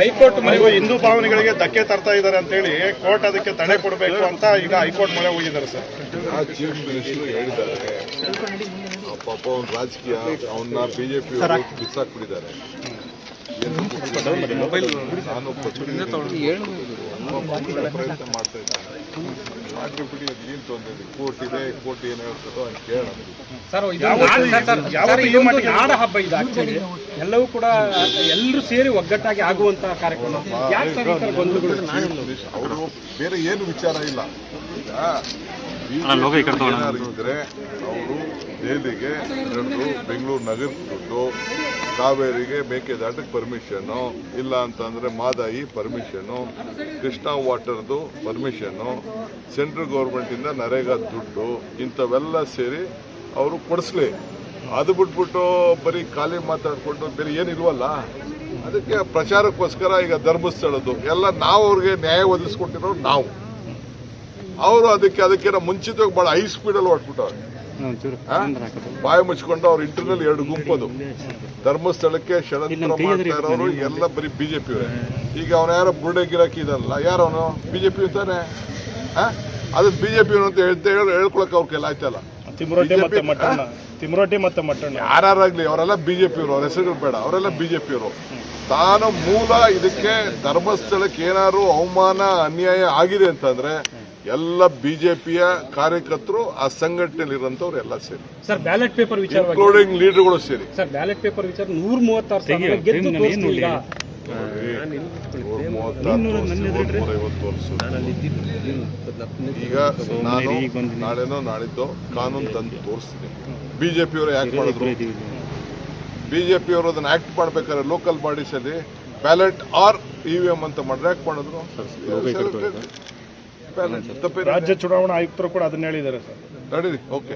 High court ಮನೆಗೆ ಹಿಂದೂ ಭಾವನೆಗಳಿಗೆ ಧಕ್ಕೆ ತರ್ತಾ ಇದ್ದಾರೆ ಅಂತ ಹೇಳಿ ಕೋರ್ಟ್ ಅದಕ್ಕೆ ತಡೆ ಕೊಡಬೇಕು ಅಂತ ಈಗ ಹೈಕೋರ್ಟ್ ಮನೆ ಹೋಗಿದ್ದಾರೆ ಸರ್. ಆ ಚೀಫ್ ಮಿನಿಸ್ಟರ್ ಹೇಳಿದ್ದಾರೆ. ಪಾಪ ಅವ್ನ ರಾಜಕೀಯ ಅವನ್ನ ಬಿಜೆಪಿ ಬಿಸಾಕ್ಬಿಟ್ಟಿದ್ದಾರೆ. ಏನು. ನಾನು ಪ್ರಯತ್ನ ಮಾಡ್ತಾ ಇದ್ದೇನೆ ಅದೇನು ತೊಂದರೆ. ಕೋರ್ಟ್ ಇದೆ ಕೋರ್ಟ್ ಏನು ಹೇಳ್ತದೋ ಅಂತ ಕೇಳೋಣ ನಾಡ- ಹಬ್ಬ ಇದು ಆಕ್ಚುಲಿ ಎಲ್ಲವೂ ಕೂಡ ಎಲ್ಲರೂ ಸೇರಿ ಒಗ್ಗಟ್ಟಾಗಿ ಆಗುವಂತ ಕಾರ್ಯಕ್ರಮ ಅವರು ಬೇರೆ ಏನು ವಿಚಾರ ಇಲ್ಲ ಇದ್ರೆ ಅವರು. ದೆಹಲಿಗೆ ಎರಡು ಬೆಂಗಳೂರು ನಗರ ದುಡ್ಡು, ಕಾವೇರಿಗೆ ಮೇಕೆದಾಟಕ್ಕೆ ಪರ್ಮಿಷನ್ನು ಇಲ್ಲ ಅಂತಂದ್ರೆ ಮಾದಾಯಿ ಪರ್ಮಿಷನ್ನು ಕೃಷ್ಣಾ ವಾಟರ್ದು ಪರ್ಮಿಷನ್ನು ಸೆಂಟ್ರಲ್ ಗೌರ್ಮೆಂಟಿಂದ ನರೇಗಾ ದುಡ್ಡು, ಇಂಥವೆಲ್ಲ ಸೇರಿ ಅವರು ಕೊಡಿಸ್ಲಿ. ಅದು ಬಿಟ್ಬಿಟ್ಟು ಬರೀ ಖಾಲಿ ಮಾತಾಡ್ಕೊಂಡು ಬೇರೆ ಏನಿಲ್ವಲ್ಲ? ಅದಕ್ಕೆ ಪ್ರಚಾರಕ್ಕೋಸ್ಕರ ಈಗ ಧರ್ಮಸ್ಥಳದ್ದು. ಎಲ್ಲ ನಾವು ಅವ್ರಿಗೆ ನ್ಯಾಯ ಒದಗಿಸ್ಕೊಟ್ಟಿರೋರು ನಾವು. ಅವರು ಅದಕ್ಕೆ ಅದಕ್ಕಿಂತ ಮುಂಚಿತವಾಗಿ ಬಹಳ ಹೈ? ಸ್ಪೀಡಲ್ಲಿ ಹೊಟ್ಬಿಟ್ಟವ್ರೆ ಆ? ಬಾಯಿ ಮುಚ್ಕೊಂಡು ಅವ್ರ ಇಂಟರ್ನಲ್ ಎರಡು ಗುಂಪದು. ಧರ್ಮಸ್ಥಳಕ್ಕೆ ಷಡಂತ್ರ ಮಾಡ್ತಾ ಇರೋರು ಎಲ್ಲ ಬರೀ ಬಿಜೆಪಿ ಈಗ ಅವನ ಯಾರೋ ಬುರುಡೆ ಗಿರಾಕಿ ಇದಲ್ಲ ಯಾರವನು? ಬಿಜೆಪಿ ಅಂತಾನೆ ಆ? ಅದು ಬಿಜೆಪಿ ಅಂತ ಹೇಳ್ತಾ ಹೇಳಿ ಹೇಳ್ಕೊಳಕ್ ಅವ್ರ ಕೈಲಿ ಆಯ್ತಲ್ಲ. ತಿಮ್ರೋಟಿ ಮತ್ತೆ ಮಟ್ಟಣ್ಣ ತಿಮ್ರೊಟ್ಟಿ ಮತ್ತೆ ಮಟ್ಟಣ್ಣ ಯಾರಾಗ್ಲಿ ಅವರೆಲ್ಲ ಬಿಜೆಪಿ ಅವ್ರ ಹೆಸರುಗಳು ಬೇಡ. ಅವರೆಲ್ಲ ಬಿಜೆಪಿ ಅವರು. ತಾನು ಮೂಲ ಇದಕ್ಕೆ ಧರ್ಮಸ್ಥಳಕ್ಕೆ ಏನಾದ್ರು ಅವಮಾನ ಅನ್ಯಾಯ ಆಗಿದೆ ಅಂತಂದ್ರೆ ಎಲ್ಲ ಬಿಜೆಪಿಯ ಕಾರ್ಯಕರ್ತರು ಆ ಸಂಘಟನೆಯಲ್ಲಿ ಇರುವಂತವ್ರು ಎಲ್ಲ ಸೇರಿ. ಸರ್ ಬ್ಯಾಲೆಟ್ ಪೇಪರ್ ವಿಚಾರ ಇನ್ಕ್ಲೂಡಿಂಗ್ ಲೀಡರ್ಗಳು ಸೇರಿ. ಸರ್ ಬ್ಯಾಲೆಟ್ ಪೇಪರ್ ವಿಚಾರ ನೂರ ಮೂವತ್ತಾರು ಸಾವಿರ ಗೆದ್ದು ತೋರಿಸ್ತೀವಿ ಈಗ. ನಾನು ನಾಳೆನೋ ನಾಳಿದ್ದೋ ಕಾನೂನು ತಂದು ತೋರಿಸ್ತೀನಿ. ಬಿಜೆಪಿಯವರು ಯಾಕೆ ಮಾಡಿದ್ರು ಬಿಜೆಪಿಯವರು ಅದನ್ನ ಆಕ್ಟ್ ಮಾಡ್ಬೇಕಾದ್ರೆ ಲೋಕಲ್ ಬಾಡೀಸ್ ಅಲ್ಲಿ ಬ್ಯಾಲೆಟ್ ಆರ್ ಇವಿಎಂ ಅಂತ ಮಾಡಿದ್ರೆ ಯಾಕೆ ಮಾಡಿದ್ರು? ರಾಜ್ಯ ಚುನಾವಣಾ ಆಯುಕ್ತರು ಕೂಡ ಅದನ್ನ ಹೇಳಿದ್ದಾರೆ ಸರ್. ನಡೀರಿ ಓಕೆ.